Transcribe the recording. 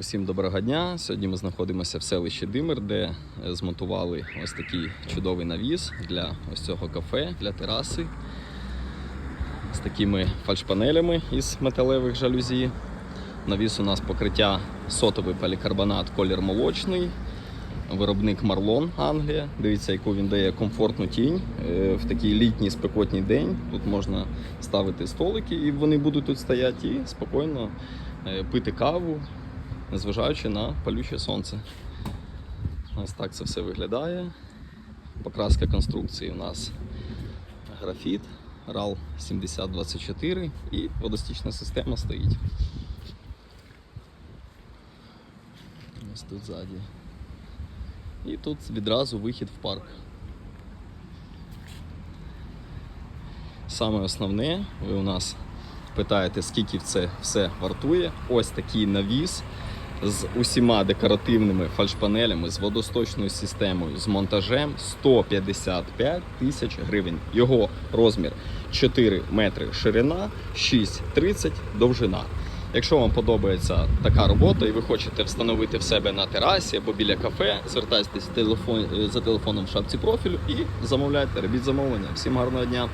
Усім доброго дня. Сьогодні ми знаходимося в селищі Димир, де е, змонтували ось такий чудовий навіс для ось цього кафе, для тераси з такими фальшпанелями із металевих жалюзі. Навіс у нас покриття сотовий полікарбонат, колір молочний. Виробник Марлон Англія. Дивіться, яку він дає комфортну тінь Е, в такий літній спекотній день. Тут можна ставити столики, і вони будуть тут стояти і спокійно е, пити каву, незважаючи на палюче сонце. Ось так це все виглядає. Покраска конструкції у нас графіт, RAL 7024 і водостічна система стоїть. Ось тут ззаді. І тут відразу вихід в парк. Саме основне, ви у нас питаєте, скільки це все вартує. Ось такий навіс з усіма декоративними фальшпанелями, з водосточною системою, з монтажем 155 тисяч гривень. Його розмір 4 метри ширина, 6,30 довжина. Якщо вам подобається така робота і ви хочете встановити в себе на терасі або біля кафе, звертайтесь телефон, за телефоном в шапці профілю і замовляйте, робіть замовлення. Всім гарного дня!